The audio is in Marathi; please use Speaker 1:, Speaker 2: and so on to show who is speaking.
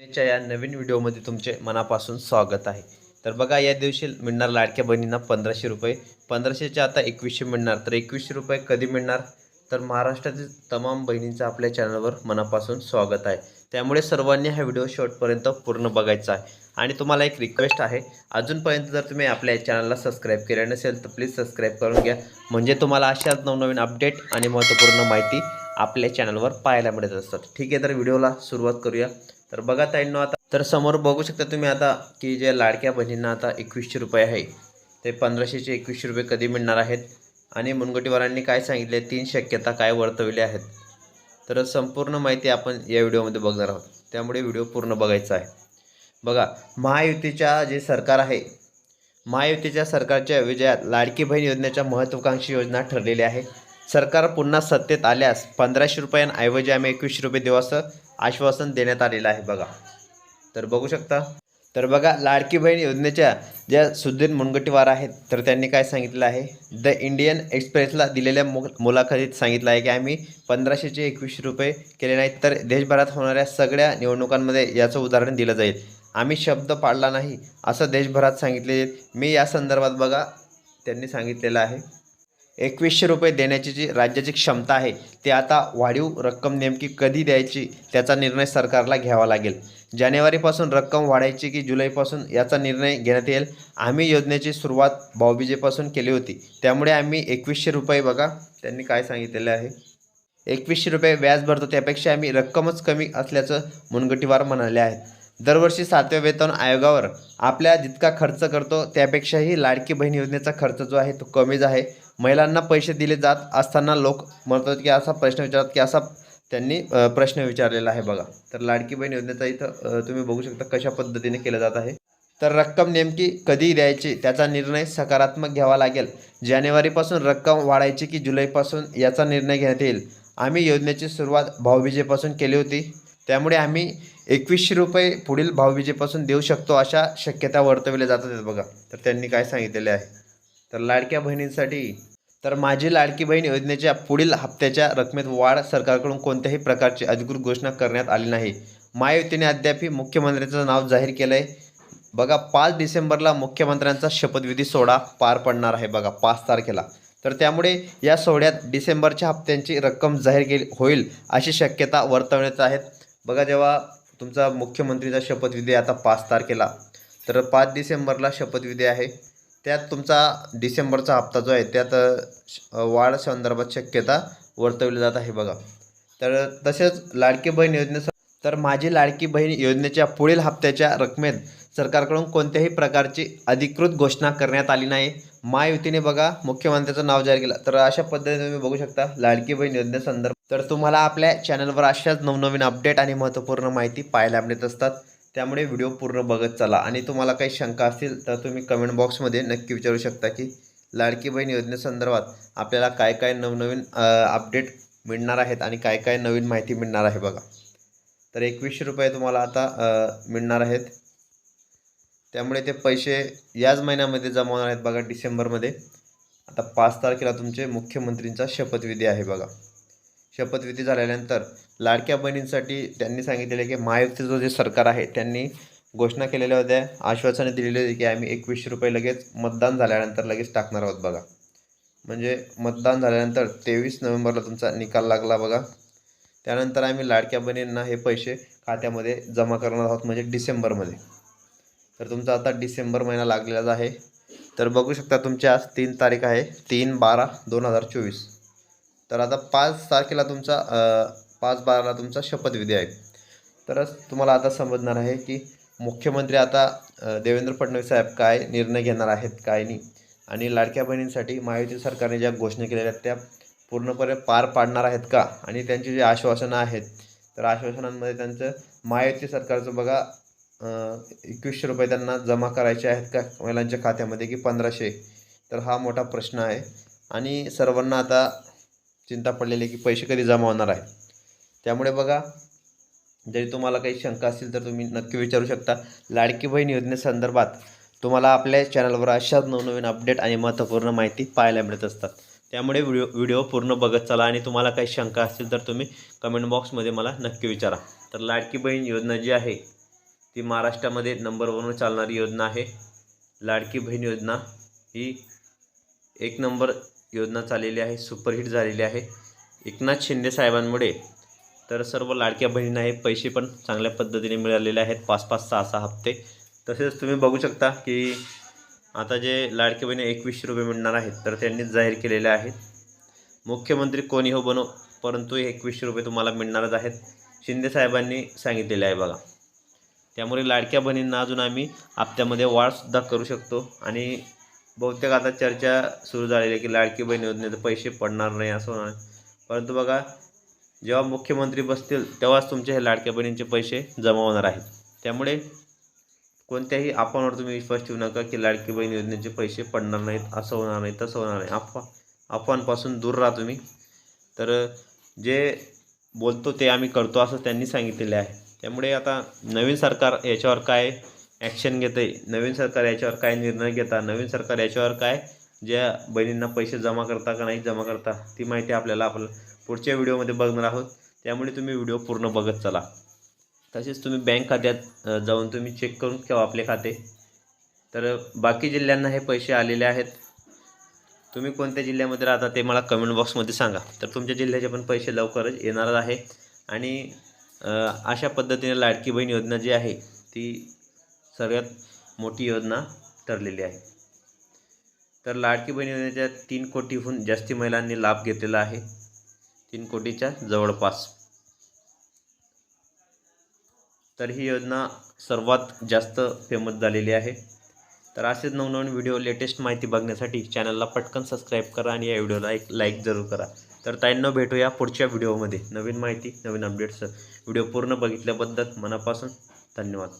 Speaker 1: च्या या नवीन व्हिडिओमध्ये तुमचे मनापासून स्वागत आहे. तर बघा या दिवशी मिळणार लाडक्या बहिणींना पंधराशे रुपये. पंधराशेचे आता एकवीसशे मिळणार तर एकवीसशे रुपये कधी मिळणार? तर महाराष्ट्रातील तमाम बहिणींचं आपल्या चॅनलवर मनापासून स्वागत आहे. त्यामुळे सर्वांनी हा व्हिडिओ शेवटपर्यंत पूर्ण बघायचा आहे. आणि तुम्हाला एक रिक्वेस्ट आहे अजूनपर्यंत जर तुम्ही आपल्या चॅनलला सबस्क्राईब केले नसेल तर प्लीज सबस्क्राईब करून घ्या. म्हणजे तुम्हाला अशाच नवनवीन अपडेट आणि महत्त्वपूर्ण माहिती आपल्या चॅनलवर पाहायला मिळत असतात. ठीक आहे तर व्हिडिओला सुरुवात करूया. तर बघा ताईंनो आता तर समोर बघू शकता तुम्ही आता की जे लाडक्या बहिणींना आता एकवीसशे रुपये आहे ते पंधराशेचे एकवीसशे रुपये कधी मिळणार आहेत? आणि मुनगटीवारांनी काय सांगितले तीन शक्यता काय वर्तवल्या आहेत? तर संपूर्ण माहिती आपण या व्हिडिओमध्ये बघणार आहोत. त्यामुळे व्हिडिओ पूर्ण बघायचा आहे. बघा महायुतीच्या जे सरकार आहे महायुतीच्या सरकारच्या विजयात लाडकी बहीण योजनेच्या महत्त्वाकांक्षी योजना ठरलेली आहे सरकार पुन्हा सत्तेत आल्यास पंधराशे रुपयांऐवजी आम्ही एकवीसशे रुपये देऊ असं आश्वासन देण्यात आलेलं आहे बघा. तर बघू शकता. तर बघा लाडकी बहीण योजनेच्या ज्या सुधीर मुनगटीवार आहेत तर त्यांनी काय सांगितलं आहे? द इंडियन एक्सप्रेसला दिलेल्या मु मुलाखतीत सांगितलं आहे की आम्ही पंधराशेचे एकवीसशे रुपये केले नाहीत तर देशभरात होणाऱ्या सगळ्या निवडणुकांमध्ये याचं उदाहरण दिलं जाईल. आम्ही शब्द पाळला नाही असं देशभरात सांगितले मी या संदर्भात बघा त्यांनी सांगितलेलं आहे. एकवीसशे रुपये देण्याची जी राज्याची क्षमता आहे ती आता वाढीव रक्कम नेमकी कधी द्यायची त्याचा निर्णय सरकारला घ्यावा लागेल. जानेवारीपासून रक्कम वाढायची की जुलैपासून याचा निर्णय घेण्यात येईल? आम्ही योजनेची सुरुवात भाऊबीजेपासून केली होती. त्यामुळे आम्ही एकवीसशे रुपये बघा. त्यांनी काय सांगितलेलं आहे? एकवीसशे रुपये व्याज भरतो त्यापेक्षा आम्ही रक्कमच कमी असल्याचं मुनगटीवार म्हणाले आहेत. दरवर्षी सातव्या वेतन आयोगावर आपल्या जितका खर्च करतो त्यापेक्षाही लाडकी बहीण योजनेचा खर्च जो आहे तो कमीच आहे. महिलांना पैसे दिले जात असताना लोक म्हणतात की असा प्रश्न विचारतात की असा त्यांनी प्रश्न विचारलेला आहे बघा. तर लाडकी बहीण योजनेचा इथं तुम्ही बघू शकता कशा पद्धतीने केलं जात आहे. तर रक्कम नेमकी कधी द्यायची त्याचा निर्णय सकारात्मक घ्यावा लागेल. जानेवारीपासून रक्कम वाढायची की जुलैपासून याचा निर्णय घेण्यात येईल? आम्ही योजनेची सुरुवात भाऊबीजेपासून केली होती. त्यामुळे आम्ही एकवीसशे रुपये पुढील भाऊबीजेपासून देऊ शकतो अशा शक्यता वर्तवल्या जातात बघा. तर त्यांनी काय सांगितलेले आहे? तर लाडक्या बहिणींसाठी तर माझी लाडकी बहीण योजनेच्या पुढील हप्त्याच्या रकमेत वाढ सरकारकडून कोणत्याही प्रकारची अधिकृत घोषणा करण्यात आली नाही. महायुतीने अद्याप मुख्यमंत्र्यांचं नाव जाहीर केलं आहे बघा पाच डिसेंबरला मुख्यमंत्र्यांचा शपथविधी सोहळा पार पडणार आहे बघा पाच तारखेला. तर त्यामुळे या सोहळ्यात डिसेंबरच्या हप्त्यांची रक्कम जाहीर केली होईल अशी शक्यता वर्तवण्यात आहेत बघा जेव्हा तुमचा मुख्यमंत्रीचा शपथविधी आता पाच तारखेला. तर पाच डिसेंबरला शपथविधी आहे. त्यात तुमचा डिसेंबरचा हप्ता जो आहे त्यात श- वाढ संदर्भात शक्यता वर्तवली जात आहे बघा. तर तसेच लाडकी बहीण योजने तर माझी लाडकी बहीण योजनेच्या पुढील हप्त्याच्या रकमेत सरकारकडून कोणत्याही प्रकारची अधिकृत घोषणा करण्यात आली नाही. महायुतीने बघा मुख्यमंत्र्याचं नाव जाहीर केलं. तर अशा पद्धतीने तुम्ही बघू शकता लाडकी बहीण योजनेसंदर्भात तर तुम्हाला आपल्या चॅनलवर अशाच नवनवीन अपडेट आणि महत्त्वपूर्ण माहिती पाहायला मिळत असतात. त्यामुळे व्हिडिओ पूर्ण बघत चला. आणि तुम्हाला काही शंका असतील तर तुम्ही कमेंट बॉक्समध्ये नक्की विचारू शकता की लाडकी बहीण योजनेसंदर्भात आपल्याला काय काय नवनवीन अपडेट मिळणार आहेत आणि काय काय नवीन माहिती मिळणार आहे बघा. तर एकवीसशे रुपये तुम्हाला आता मिळणार आहेत. त्यामुळे ते पैसे याच महिन्यामध्ये जमा होणार आहेत बघा डिसेंबरमध्ये. आता पाच तारखेला तुमचे मुख्यमंत्रींचा शपथविधी आहे बघा. शपथविधी झाल्यानंतर लाडक्या बहिणींसाठी त्यांनी सांगितलेले की महायुतीचं जे सरकार आहे त्यांनी घोषणा केलेल्या होत्या आश्वासने दिलेली होती की आम्ही एकवीसशे रुपये लगेच मतदान झाल्यानंतर लगेच टाकणार आहोत बघा. म्हणजे मतदान झाल्यानंतर तेवीस नोव्हेंबरला तुमचा निकाल लागला बघा. त्यानंतर आम्ही लाडक्या बहिणींना हे पैसे खात्यामध्ये जमा करणार आहोत म्हणजे डिसेंबरमध्ये. तर तुमचा आता डिसेंबर महिना लागलेलाच आहे. तर बघू शकता तुमची आज तीन तारीख आहे तीन बारा दोन हजार चोवीस. तर आता पाच तारखेला तुमचा पाच बाराला तुमचा शपथविधी आहे. तरच तुम्हाला आता समजणार आहे की मुख्यमंत्री आता देवेंद्र फडणवीस साहेब काय निर्णय घेणार आहेत काय नाही. आणि लाडक्या बहिणींसाठी महायुती सरकारने ज्या घोषणा केलेल्या आहेत त्या पूर्णपणे पार पाडणार आहेत का? आणि त्यांची जी आश्वासनं आहेत तर आश्वासनांमध्ये त्यांचं महायुती सरकारचं बघा एकवीसशे रुपये त्यांना जमा करायचे आहेत का महिलांच्या खात्यामध्ये की पंधराशे? तर हा मोठा प्रश्न आहे. आणि सर्वांना आता चिंता पडलेली आहे की पैसे कधी जमा होणार आहे. त्यामुळे बघा जरी तुम्हाला काही शंका असतील तर तुम्ही नक्की विचारू शकता. लाडकी बहीण योजनेसंदर्भात तुम्हाला आपल्या चॅनलवर अशाच नवनवीन अपडेट आणि महत्त्वपूर्ण माहिती पाहायला मिळत असतात. त्यामुळे व्हिडिओ व्हिडिओ पूर्ण बघत चला आणि तुम्हाला काही शंका असतील तर तुम्ही कमेंट बॉक्समध्ये मला नक्की विचारा. तर लाडकी बहीण योजना जी आहे ती महाराष्ट्रामध्ये नंबर वनवर चालणारी योजना आहे. लाडकी बहीण योजना ही एक नंबर योजना चाललेली आहे सुपरहिट झालेली आहे. एकनाथ शिंदे साहेबांमुळे तर सर्व लाडक्या बहिणींना हे पैसे पण चांगल्या पद्धतीने मिळालेले आहेत. पाच पाच सहा सहा हप्ते. तसेच तुम्ही बघू शकता की आता जे लाडके बहिणी एकवीसशे रुपये मिळणार आहेत तर त्यांनीच जाहीर केलेले आहेत. मुख्यमंत्री कोणी हो बनो परंतु एकवीसशे रुपये तुम्हाला मिळणारच आहेत शिंदे साहेबांनी सांगितलेले आहे बघा. त्यामुळे लाडक्या बहिणींना अजून आम्ही हप्त्यामध्ये वाढसुद्धा करू शकतो आणि बहुतेक आता चर्चा सुरू झालेली आहे की लाडकी बहीण योजनेचे पैसे पडणार नाही असं होणार. परंतु बघा जेव्हा मुख्यमंत्री बसतील तेव्हाच तुमचे हे लाडक्या बहिणींचे पैसे जमा होणार आहेत. त्यामुळे कोणत्याही अफवांवर तुम्ही विश्वास ठेवू नका की लाडकी बहीण योजनेचे पैसे पडणार नाहीत असं होणार नाही तसं होणार नाही. अफवा अफवांपासून दूर राहा तुम्ही. तर जे बोलतो ते आम्ही करतो असं त्यांनी सांगितलेले आहे. त्यामुळे आता नवीन सरकार याच्यावर काय ॲक्शन घेते नवीन सरकार याच्यावर काय निर्णय घेता? नवीन सरकार याच्यावर काय? ज्या बहिणींना पैसे जमा करता का नाही जमा करता? ती माहिती आपल्याला आपलं पुढच्या व्हिडिओमध्ये बघणार आहोत. त्यामुळे तुम्ही व्हिडिओ पूर्ण बघत चला. तसेच तुम्ही बँक खात्यात जाऊन तुम्ही चेक करून ठेवा आपले खाते. तर बाकी जिल्ह्यांना हे पैसे आलेले आहेत. तुम्ही कोणत्या जिल्ह्यामध्ये राहता ते मला कमेंट बॉक्समध्ये सांगा. तर तुमच्या जिल्ह्याचे पण पैसे लवकरच येणार आहे आणि अशा पद्धतीने लाडकी बहीण योजना जी आहे ती सगळ्यात मोठी योजना ठरलेली आहे. तर लाडकी बहीण योजनेच्या तीन कोटीहून जास्ती महिलांनी लाभ घेतलेला आहे. तीन कोटीच्या जवळपास. तर ही योजना सर्वात जास्त फेमस झालेली आहे. तर असेच नवनवीन व्हिडिओ लेटेस्ट माहिती बघण्यासाठी चॅनलला पटकन सबस्क्राईब करा आणि या व्हिडिओला एक लाईक जरूर करा. तर ताईंना भेटूया पुढच्या व्हिडिओमध्ये. नवीन माहिती नवीन अपडेट्स व्हिडिओ पूर्ण बघितल्याबद्दल मनापासून धन्यवाद.